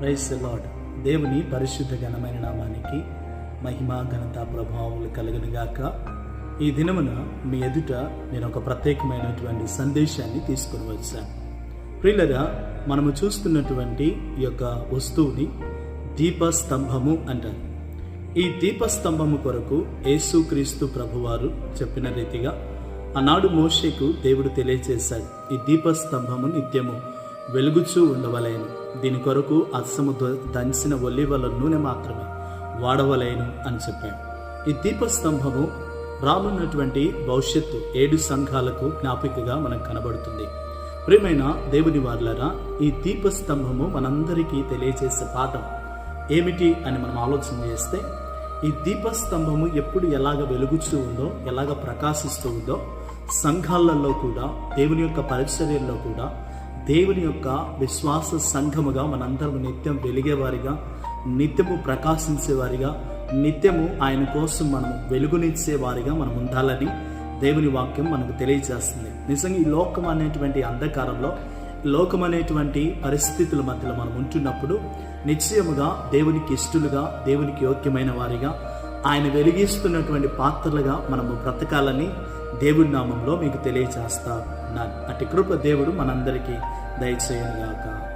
Price lord దేవుని పరిశుద్ధ ఘనమైన నామానికి మహిమా ఘనత ప్రభావములు కలుగునుగాక ఈ దినమున మీ ఎదుట నేను ఒక ప్రత్యేకమైనటువంటి సందేశాన్ని తీసుకొని వచ్చాను. ప్రియులరా మనము చూస్తున్నటువంటి ఈ యొక్క వస్తువుని దీపస్తంభము అంటారు. ఈ దీపస్తంభము కొరకు యేసుక్రీస్తు ప్రభువారు చెప్పిన రీతిగా ఆనాడు మోషేకు దేవుడు తెలియజేశాడు ఈ దీపస్తంభము నిత్యము. వెలుగుచూ ఉండవలేను. దీని కొరకు అస్సము దంచిన ఒలివల నూనె మాత్రమే వాడవలేను అని చెప్పాడు. ఈ దీపస్తంభము రానున్నటువంటి భవిష్యత్తు ఏడు సంఘాలకు జ్ఞాపికగా మనకు కనబడుతుంది. ప్రియమైన దేవుని వార్లరా ఈ దీపస్తంభము మనందరికీ తెలియజేసే పాఠం ఏమిటి అని మనం ఆలోచన చేస్తే ఈ దీపస్తంభము ఎప్పుడు ఎలాగ వెలుగుతూ ఉందో ఎలాగ ప్రకాశిస్తూ ఉందో సంఘాలలో కూడా దేవుని యొక్క పరిచర్యల్లో కూడా దేవుని యొక్క విశ్వాస సంఘముగా మనందరం నిత్యం వెలిగేవారిగా నిత్యము ప్రకాశించేవారిగా నిత్యము ఆయన కోసం మనం వెలుగునిచ్చే వారిగా మనం ఉండాలని దేవుని వాక్యం మనకు తెలియజేస్తుంది. నిజంగా ఈ లోకం అనేటువంటి అంధకారంలో లోకం అనేటువంటి పరిస్థితుల మధ్యలో మనం ఉంటున్నప్పుడు నిశ్చయముగా దేవునికి ఇష్టలుగా దేవునికి యోగ్యమైన వారిగా ఆయన వెలిగిస్తున్నటువంటి పాత్రలుగా మనము బ్రతకాలని దేవుడి నామంలో మీకు తెలియజేస్తా. ఉన్నాను అటు కృప దేవుడు మనందరికీ దయచేయనుగాక.